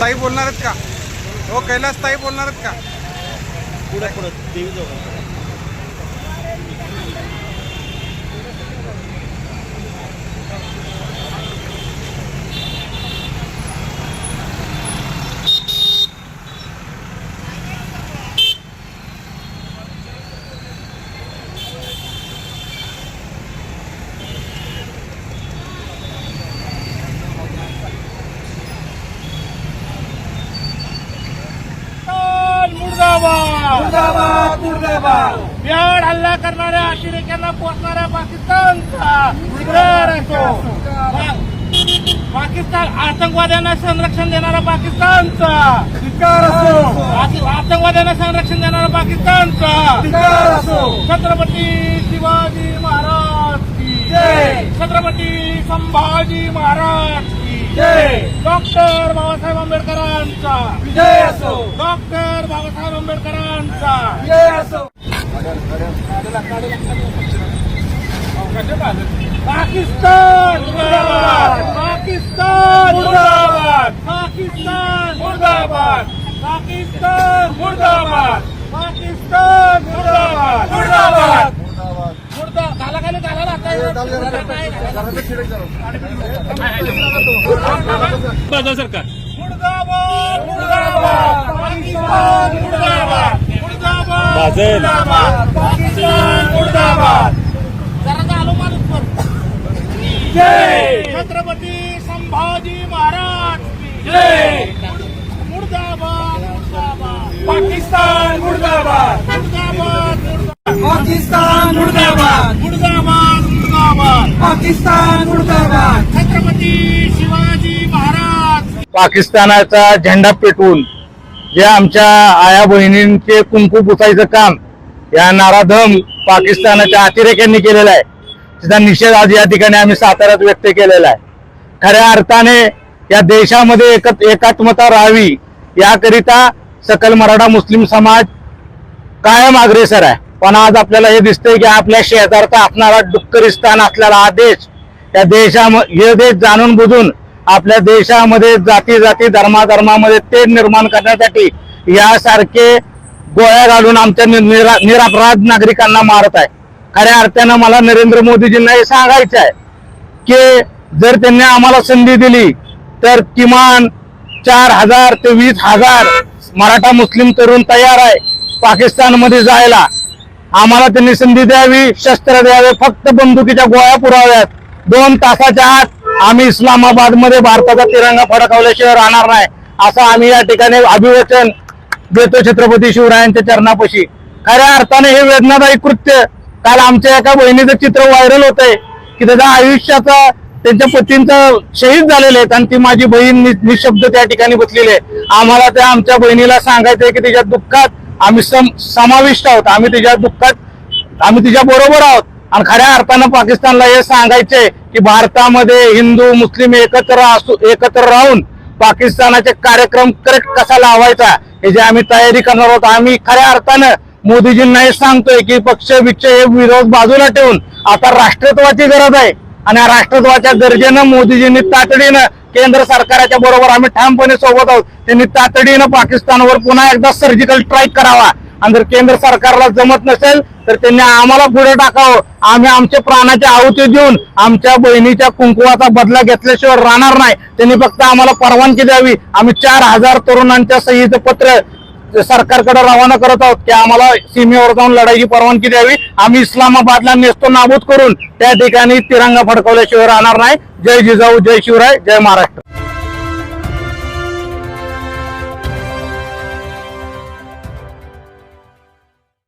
ताई बोलणार आहेत का? हो कैलास ताई बोलणार आहेत का? पुढे पुढे देवी जाऊ मुर्दाबाद! हल्ला करणाऱ्या अतिरेक्यांना पोचणाऱ्या पाकिस्तानचा असो. पा- पाकिस्तान आतंकवाद्यांना संरक्षण देणारा पाकिस्तानचा. आति- आतंकवाद्यांना संरक्षण देणारा पाकिस्तानचा. छत्रपती शिवाजी महाराज की छत्रपती संभाजी महाराज की डॉक्टर बाबासाहेब आंबेडकरांचा. डॉक्टर बाबासाहेब आंबेडकरांचा. पाकिस्तान मुर्दाबाद. पाकिस्तान मुर्दाबाद. पाकिस्तान मुर्दाबाद. पाकिस्तान मुर्दाबाद. पाकिस्तान मुर्दाबाद. मुर्दाबाद. जय. छत्रपती संभाजी महाराज की जय. मुर्दाबाद मुर्दाबाद. पाकिस्तान मुर्दाबाद. मुर्दाबाद मुर्दाबाद. पाकिस्तान. पाकिस्तान मुर्दाबाद. छत्रपती शिवाजी महाराज. पाकिस्तानाचा झेंडा पेटवून जे आमच्या आया बहिणींचे कुंकू पुसायचं काम या नाराधम पाकिस्तानाच्या अतिरेक्यांनी केलेला आहे. त्याचा निषेध आज या ठिकाणी आम्ही साताऱ्यात व्यक्त केलेला आहे. खऱ्या अर्थाने या देशामध्ये एकत एकात्मता राहावी याकरिता सकल मराठा मुस्लिम समाज कायम अग्रेसर आहे. पण आज आपल्याला हे दिसतंय की आपल्या शेजारचा असणारा डुक्करिस्तान असलेला हा देश या देशामध्ये हे देश जाणून बुजून आपल्या देशामध्ये जाती जाती धर्माधर्मामध्ये ते निर्माण करण्यासाठी यासारखे गोळ्या घालून आमच्या निरा निरापराध नागरिकांना मारत आहे. खऱ्या अर्थानं मला नरेंद्र मोदीजींना हे सांगायचं आहे की जर त्यांनी आम्हाला संधी दिली तर किमान चार हजार ते वीस हजार मराठा मुस्लिम तरुण तयार आहे पाकिस्तानमध्ये जायला. आम्हाला त्यांनी संधी द्यावी शस्त्र द्यावे फक्त बंदुकीच्या गोळ्या पुराव्यात. दोन तासाच्या आत आम्ही इस्लामाबादमध्ये भारताचा तिरंगा फडकावल्याशिवाय राहणार नाही असं आम्ही या ठिकाणी अभिवचन देतो छत्रपती शिवरायांच्या चरणापाशी. खऱ्या अर्थाने हे वेदनादायी कृत्य. काल आमच्या एका बहिणीचं चित्र व्हायरल होत आहे की त्याच्या आयुष्याचा त्यांच्या पतींचं शहीद झालेले आहेत आणि ती माझी बहीण निशब्द त्या ठिकाणी बसलेली आहे. आम्हाला त्या आमच्या बहिणीला सांगायचंय की त्याच्या दुःखात आम्ही सम समाविष्ट आहोत. आम्ही तिच्या दुःखात आम्ही तिच्या बरोबर आहोत. आणि खऱ्या अर्थानं पाकिस्तानला हे सांगायचंय की भारतामध्ये हिंदू मुस्लिम एकत्र असू एकत्र राहून पाकिस्तानाचे कार्यक्रम करेक्ट कसा लावायचा हे जे आम्ही तयारी करणार आहोत आम्ही खऱ्या अर्थानं मोदीजींना हे सांगतोय की पक्ष विक्ष हे विरोध बाजूला ठेवून आता राष्ट्रत्वाची गरज आहे. आणि या राष्ट्रत्वाच्या गरजेनं मोदीजींनी तातडीनं केंद्र सरकारच्या बरोबर आम्ही ठामपणे सोबत आहोत. त्यांनी तातडीनं पाकिस्तानवर पुन्हा एकदा सर्जिकल स्ट्राईक करावा. आणि जर केंद्र सरकारला जमत नसेल तर त्यांनी आम्हाला पुढे टाकावं. आम्ही आमच्या प्राणाच्या आहुती देऊन आमच्या बहिणीच्या कुंकुवाचा बदला घेतल्याशिवाय राहणार नाही. त्यांनी फक्त आम्हाला परवानगी द्यावी. आम्ही चार हजार तरुणांच्या सहीचं पत्र सरकारकडे रवाना करत आहोत की आम्हाला सीमेवर जाऊन लढाईची परवानगी द्यावी. आम्ही इस्लामाबादला नेसतो नाबूद करून त्या ठिकाणी तिरंगा फडकवल्याशिवाय राहणार नाही. जय जिजाऊ जय शिवराय जय महाराष्ट्र.